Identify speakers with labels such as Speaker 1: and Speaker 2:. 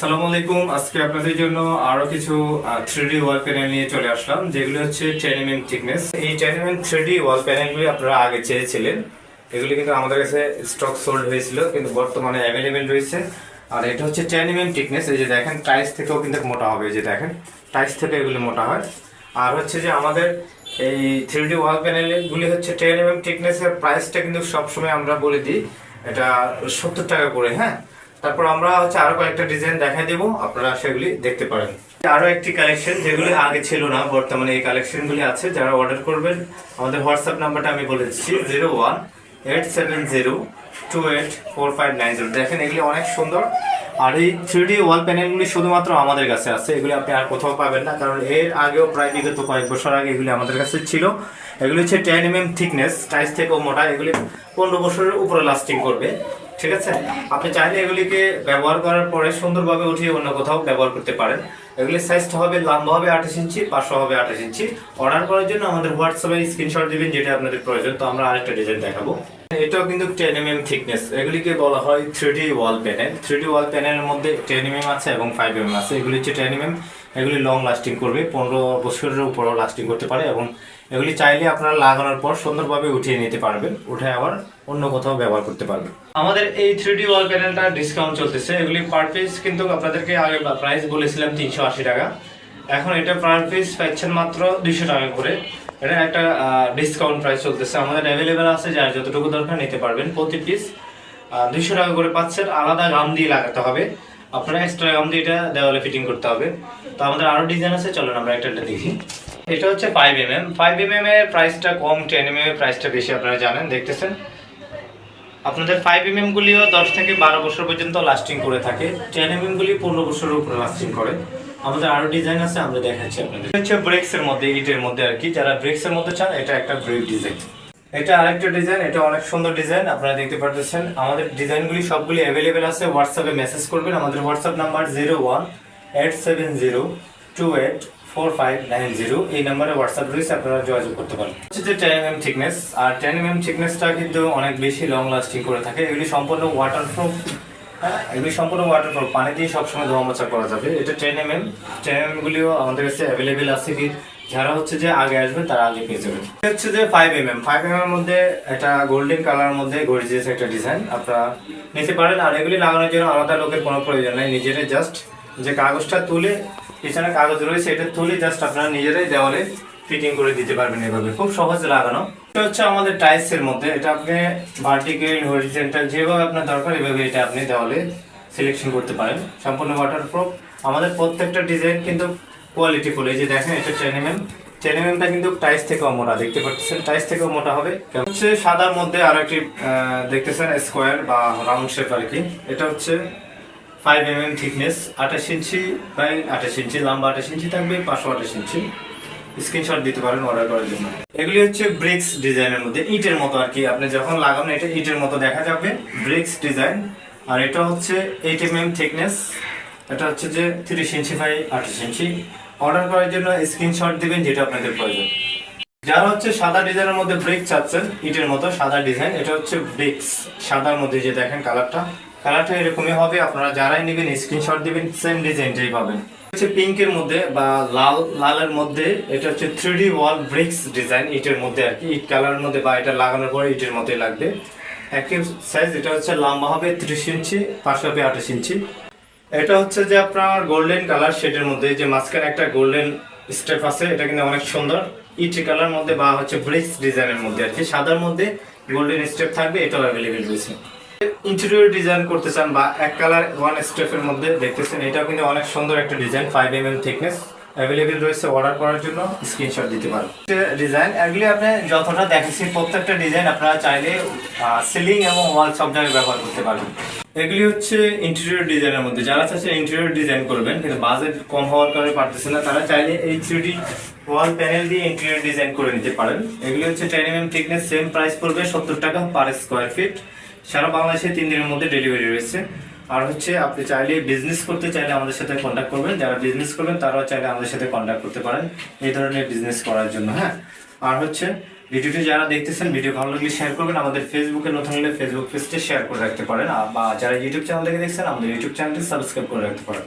Speaker 1: আসসালামু আলাইকুম। আজকে আপনাদের জন্য আরও কিছু থ্রি ডি ওয়াল প্যানেল নিয়ে চলে আসলাম, যেগুলো হচ্ছে টেন এম এম থিকনেস এই ten M M three D wall প্যানেলগুলি আপনারা আগে চেয়েছিলেন। এগুলি কিন্তু আমাদের কাছে স্টক সোল্ড হয়েছিল, কিন্তু বর্তমানে অ্যাভেলেবেল রয়েছে। আর এটা হচ্ছে টেন এম এম থিকনেস এই যে দেখেন টাইস থেকেও কিন্তু মোটা হবে, এই যে দেখেন টাইস থেকে এগুলি মোটা হয়। আর হচ্ছে যে আমাদের এই থ্রি ডি ওয়াল প্যানেলগুলি হচ্ছে টেন এম এম থিকনেসের প্রাইসটা কিন্তু সবসময় আমরা বলে দিই, এটা সত্তর টাকা করে হ্যাঁ? তারপর আমরা হচ্ছে আরও কয়েকটা ডিজাইন দেখাই দেবো, আপনারা সেগুলি দেখতে পারেন। আরও একটি কালেকশন যেগুলি আগে ছিল না, বর্তমানে এই কালেকশনগুলি আছে, যারা অর্ডার করবেন, আমাদের হোয়াটসঅ্যাপ নাম্বারটা আমি বলে দিচ্ছি zero one eight seven zero two eight four five nine zero দেখেন, এগুলি অনেক সুন্দর। আর এই থ্রি ডি ওয়াল প্যানেলগুলি শুধুমাত্র আমাদের কাছে আছে, এগুলি আপনি আর কোথাও পাবেন না, কারণ এর আগেও প্রায় বিগত কয়েক বছর আগে এগুলি আমাদের কাছে ছিল। এগুলি হচ্ছে ten M M thickness tiles থেকেও মোটা, এগুলি পনেরো বছরের উপরে লাস্টিং করবে। ঠিক আছে? আপনি চাইলে এগুলিকে ব্যবহার করার পরে সুন্দরভাবে উঠিয়ে অন্য কোথাও ব্যবহার করতে পারেন। এগুলির সাইজটা হবে, লম্বা হবে আঠাশ ইঞ্চি, পাঁচশো হবে আঠাশ ইঞ্চি। অর্ডার করার জন্য আমাদের হোয়াটসঅ্যাপে স্ক্রিনশট দিবেন, যেটা আপনাদের প্রয়োজন। তো আমরা আরেকটা ডিজাইন দেখাবো। এটাও কিন্তু টেন এম এম থিকনেস এগুলিকে বলা হয় three D wall panel three D wall প্যানেলের মধ্যে টেন এম এম আছে এবং ফাইভ এম আছে। এগুলি হচ্ছে টেন এম এম এগুলি লং লাস্টিং করবে, পনেরো বছরের উপরও লাস্টিং করতে পারে এবং এগুলি চাইলে আপনারা লাগানোর পর সুন্দরভাবে উঠিয়ে নিতে পারবেন, উঠে আবার অন্য কোথাও ব্যবহার করতে পারবেন। আমাদের এই থ্রি ডি ওয়াল প্যানেলটা ডিসকাউন্ট চলতেছে, এগুলি পার পিস কিন্তু আপনাদেরকে আগে প্রাইস বলেছিলাম তিনশো আশি টাকা। এখন এটা পার পিস পাচ্ছেন মাত্র দুইশো টাকা করে। এটা একটা ডিসকাউন্ট প্রাইস চলতেছে, আমাদের অ্যাভেলেবেল আছে, যার যতটুকু দরকার নিতে পারবেন প্রতি পিস দুইশো টাকা করে পাচ্ছেন, আলাদা গাম দিয়ে লাগাতে হবে। আপনারা এক্সট্রা গাম দিয়ে এটা দেওয়ালে ফিটিং করতে হবে। তো আমাদের আরও ডিজাইন আছে, চলুন আমরা একটা একটা দেখি। এটা হচ্ছে five M M five M M এর প্রাইসটা কম টেন এম এম এর প্রাইসটা বেশি, আপনারা জানেন, দেখতেছেন? আপনাদের ফাইভ এম এম গুলিও দশ থেকে বারো বছর পর্যন্ত লাস্টিং করে থাকে। টেন এম এমগুলি পনেরো বছরের উপরে লাস্টিং করে। আমাদের আরও ডিজাইন আছে, আমরা দেখাচ্ছি আপনাদের। হচ্ছে ব্রেক্স এর মধ্যে, ইটের মধ্যে আর কি। যারা ব্রেক্সের মধ্যে চান, এটা একটা ব্রেক ডিজাইন এটা আরেকটা ডিজাইন এটা অনেক সুন্দর ডিজাইন আপনারা দেখতে পাচ্ছেন আমাদের ডিজাইনগুলি সবগুলি অ্যাভেলেবেল আছে হোয়াটসঅ্যাপে মেসেজ করবেন। আমাদের WhatsApp number zero one eight seven zero two eight four five nine zero এই নাম্বারে হোয়াটসঅ্যাপ রয়েছে, আপনারা যোগাযোগ করতে পারেন। হচ্ছে যে টেন এম থিকনেস আর টেন এম থিকনেসটা কিন্তু অনেক বেশি লং লাস্টিং করে থাকে। এগুলি সম্পূর্ণ ওয়াটারপ্রুফ হ্যাঁ? এগুলি সম্পূর্ণ ওয়াটারপ্রুফ পানি দিয়ে সবসময় ধোয়া মোছা করা যাবে। এটা ten M M ten M গুলিও আমাদের কাছে অ্যাভেলেবেল আছে। কি যারা হচ্ছে যে আগে আসবে তারা আগে পেয়ে এটা হচ্ছে যে five M M five M এর মধ্যে এটা গোল্ডেন কালার মধ্যে গর্জিয়াস একটা ডিজাইন আপনারা নিতে পারেন। আর এগুলি লাগানোর জন্য আলাদা লোকের কোনো প্রয়োজন নেই। নিজেরাই জাস্ট যে কাগজটা তুলে, পিছনে কাগজ রয়েছে, এটা তুলে জাস্ট আপনারা নিজেরাই দেওয়ালে ফিটিং করে দিতে পারবেন এভাবে। খুব সহজে লাগানো। এটা হচ্ছে আমাদের টাইলস এর মধ্যে। এটা আপনি ভার্টিক্যাল হরিজেন্টাল যেভাবে আপনার দরকার, এভাবে এটা আপনি দেওয়ালে সিলেকশন করতে পারেন। সম্পূর্ণ ওয়াটারপ্রুফ আমাদের প্রত্যেকটা ডিজাইন কিন্তু কোয়ালিটি ফুল এই যে দেখেন, এটা ten M M ten M কিন্তু টাইস থেকেও মোটা, দেখতে পাচ্ছেন? টাইস থেকেও মোটা হবে। হচ্ছে সাদার মধ্যে আরও একটি দেখতেছেন স্কোয়ার বা রাউন্ড শেপ আর কি এটা হচ্ছে ফাইভ এম এম থিকনেস আঠাশ ইঞ্চি বাই আঠাশ ইঞ্চি, লম্বা আঠাশ ইঞ্চি থাকবে, পাঁচশো আঠাশ ইঞ্চি। স্ক্রিনশট দিতে পারেন অর্ডার করার জন্য। এগুলি হচ্ছে ব্রিক্স ডিজাইনের মধ্যে, ইটের মতো আর কি আপনি যখন লাগাবেন, এটা ইটের মতো দেখা যাবে ব্রিক্স ডিজাইন আর এটা হচ্ছে এইট এম এম থিকনেস এটা হচ্ছে যে তিরিশ ইঞ্চি বাই আঠাশ ইঞ্চি। অর্ডার করার জন্য স্ক্রিনশট দিবেন যেটা আপনাদের প্রয়োজন। যারা হচ্ছে সাদা ডিজাইনের মধ্যে ব্রিক চাচ্ছেন, ইটের মতো সাদা ডিজাইন, এটা হচ্ছে ব্রিক্স সাদার মধ্যে যে দেখেন কালারটা কালারটা এরকমই হবে। আপনারা যারাই নেবেন, স্ক্রিনশট দিবেন সেম ডিজাইনটাই পাবেন। হচ্ছে পিঙ্কের মধ্যে বা লাল, লালের মধ্যে, এটা হচ্ছে থ্রি ওয়াল ব্রিক্স ডিজাইন ইটের মধ্যে আর কি। ইট কালারের মধ্যে বা এটা লাগানোর পরে ইটের মতোই লাগবে। একই সাইজ এটা হচ্ছে লম্বা হবে ত্রিশ ইঞ্চি পাঁচশো হবে আঠাশ ইঞ্চি। এটা হচ্ছে যে আপনার গোল্ডেন কালার শেডের মধ্যে, যে মাঝখানে একটা গোল্ডেন স্টেপ আছে, এটা কিন্তু অনেক সুন্দর। ইটি কালার মধ্যে বা হচ্ছে ব্রিক্স ডিজাইনের মধ্যে আর কি। সাদার মধ্যে গোল্ডেন স্টেপ থাকবে, এটাও অ্যাভেলেবেল রয়েছে। ইন্টেরিয়র ডিজাইন করতে চান বা এক কালার ওয়ান স্টেপের মধ্যে দেখতেছেন, এটাও কিন্তু অনেক সুন্দর একটা design five M M thickness available রয়েছে অর্ডার করার জন্য স্ক্রিনশট দিতে পারেন। ডিজাইন এগুলি আপনি যতটা দেখেছি প্রত্যেকটা ডিজাইন আপনারা চাইলে সিলিং এবং ওয়াল সব জায়গায় ব্যবহার করতে পারবেন। এগুলি হচ্ছে ইন্টেরিয়র ডিজাইনের মধ্যে। যারা চাচ্ছে ইন্টেরিয়র ডিজাইন করবেন, কিন্তু বাজেট কম হওয়ার কারণে পারতেছে না, তারা চাইলে এই থ্রি ওয়াল প্যানেল দিয়ে ইন্টেরিয়র ডিজাইন করে নিতে পারেন। এগুলি হচ্ছে ten M thickness same price পড়বে সত্তর টাকা পার স্কোয়ার ফিট সারা বাংলাদেশে তিন দিনের মধ্যে ডেলিভারি রয়েছে। আর হচ্ছে আপনি চাইলে বিজনেস করতে চাইলে আমাদের সাথে কন্ট্যাক্ট করবেন। যারা বিজনেস করবেন, তারাও চাইলে আমাদের সাথে কন্ট্যাক্ট করতে পারেন। এই ধরনের বিজনেস করার জন্য হ্যাঁ। আর হচ্ছে ভিডিওটি যারা দেখতেছেন, ভিডিও ভালো লাগলে শেয়ার করবেন। আমাদের ফেসবুকে নতুন হলে ফেসবুক পেজটি শেয়ার করে রাখতে পারেন। বা যারা ইউটিউব চ্যানেল দেখে দেখছেন, আমাদের ইউটিউব চ্যানেলটি সাবস্ক্রাইব করে রাখতে পারেন।